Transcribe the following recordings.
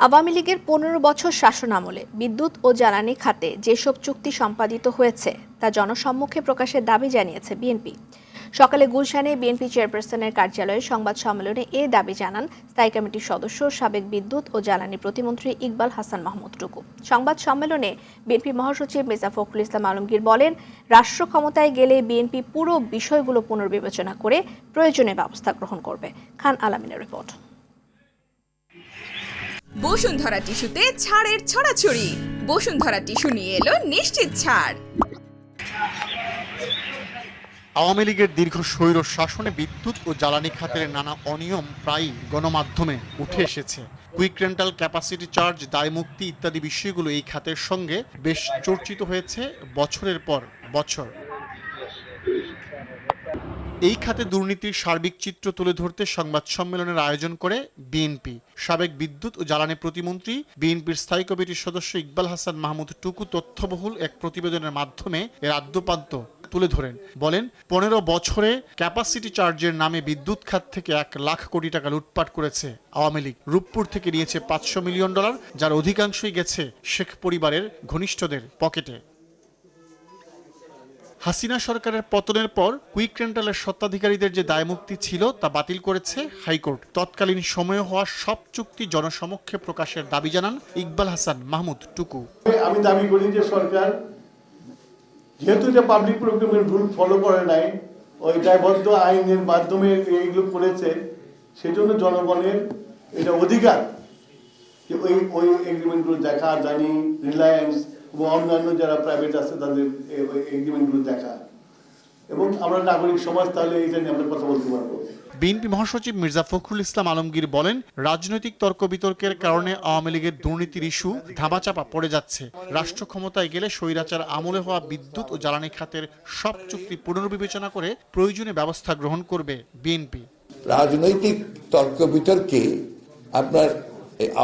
আওয়ামী লীগের পনেরো বছর শাসন আমলে বিদ্যুৎ ও জ্বালানি খাতে যেসব চুক্তি সম্পাদিত হয়েছে, তা জনসম্মুখে প্রকাশের দাবি জানিয়েছে বিএনপি সকালে গুলশানে বিএনপি চেয়ারপারসনের কার্যালয়ে সংবাদ সম্মেলনে এ দাবি জানান স্থায়ী কমিটির সদস্য সাবেক বিদ্যুৎ ও জ্বালানি প্রতিমন্ত্রী ইকবাল হাসান মাহমুদ টুকু। সংবাদ সম্মেলনে বিএনপি মহাসচিব মির্জা ফখরুল ইসলাম আলমগীর বলেন, রাষ্ট্র ক্ষমতায় গেলে বিএনপি পুরো বিষয়গুলো পুনর্বিবেচনা করে প্রয়োজনীয় ব্যবস্থা গ্রহণ করবে। খান আলামিনের রিপোর্ট। বসুন্ধরা টিস্যুতে ছাড়ের ছড়াছড়ি। বসুন্ধরা টিস্যু নিয়ে এলো নিশ্চিত ছাড়। আওয়ামী লীগের দীর্ঘ স্বৈর শাসনে বিদ্যুৎ ও জ্বালানি খাতের নানা অনিয়ম প্রায়ই গণমাধ্যমে উঠে এসেছে। কুইক রেন্টাল ক্যাপাসিটি চার্জ দায়মুক্তি ইত্যাদি বিষয়গুলো এই খাতের সঙ্গে বেশ চর্চিত হয়েছে বছরের পর বছর। এই খাতে দুর্নীতির সার্বিক চিত্র তুলে ধরতে সংবাদ সম্মেলনের আয়োজন করে বিএনপি। সাবেক বিদ্যুৎ ও জ্বালানি প্রতিমন্ত্রী, বিএনপির স্থায়ী কমিটির সদস্য ইকবাল হাসান মাহমুদ টুকু তথ্যবহুল এক প্রতিবেদনের মাধ্যমে এর আদ্যপান্ত তুলে ধরেন। বলেন, পনেরো বছরে ক্যাপাসিটি চার্জের নামে বিদ্যুৎ খাত থেকে এক লাখ কোটি টাকা লুটপাট করেছে আওয়ামী লীগ। রূপপুর থেকে নিয়েছে পাঁচশো মিলিয়ন ডলার, যার অধিকাংশই গেছে শেখ পরিবারের ঘনিষ্ঠদের পকেটে। হাসিনা সরকারের পতনের পর কুইক রেন্টালের স্বত্বাধিকারীদের যে দায়মুক্তি ছিল তা বাতিল করেছে হাইকোর্ট। তৎকালীন সময়ে হওয়া সব চুক্তি জনসমক্ষে প্রকাশের দাবি জানান ইকবাল হাসান মাহমুদ টুকু। আমি দাবি করি যে সরকার, যেহেতু যে পাবলিক প্রোগ্রামের রুল ফলো করে নাই ওই দায়বদ্ধ আইনের মাধ্যমে এইগুলো করেছে, সেজন্য জনগণের এটা অধিকার যে ওই ওই এগ্রিমেন্টগুলো দেখা, জানি রিলায়েন্স অন্যান্য যারা প্রাইভেট আছে তাদের এগ্রিমেন্টগুলো দেখা। এবং আমরা নাগরিক সমাজ তাহলে এটা নিয়ে আমরা কথা বলতে পারব। বিএনপি মহাসচিব মির্জা ফখরুল ইসলাম আলমগীর বলেন রাজনৈতিক তর্ক বিতর্কের কারণে আওয়ামী লীগের দুর্নীতির ইস্যু ধামাচাপা পড়ে যাচ্ছে। রাষ্ট্র ক্ষমতায় গেলে স্বৈরাচার আমলে হওয়া বিদ্যুৎ ও জ্বালানি খাতের সব চুক্তি পুনর্বিবেচনা করে প্রয়োজনীয় ব্যবস্থা গ্রহণ করবে বিএনপি। রাজনৈতিক তর্ক বিতর্কে আপনার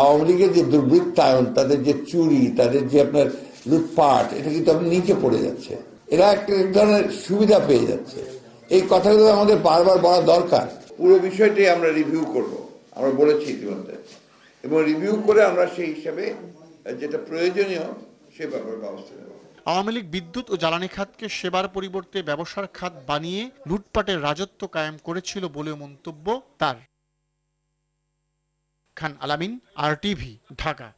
আওয়ামী লীগের যে দুর্বৃত্তায়ন তাদের যে চুরি তাদের যে আপনার লুটপাট এটা কিন্তু আপনার নিচে পড়ে যাচ্ছে। এরা একটা এক ধরনের সুবিধা পেয়ে যাচ্ছে। এই কথাগুলো আমাদের বারবার বলা দরকার। পুরো বিষয়টি আমরা রিভিউ করব আমরা বলেছি ইতিমধ্যে। এবং রিভিউ করে আমরা সেই হিসাবে যেটা প্রয়োজনীয় সে ব্যাপারে ব্যবস্থা নেব। আওয়ামী লীগ বিদ্যুৎ ও জ্বালানি খাতকে সেবার পরিবর্তে ব্যবসার খাত বানিয়ে লুটপাটের রাজত্ব কায়েম করেছিল বলেও মন্তব্য তার। খান আলামিন আর টিভি ঢাকা।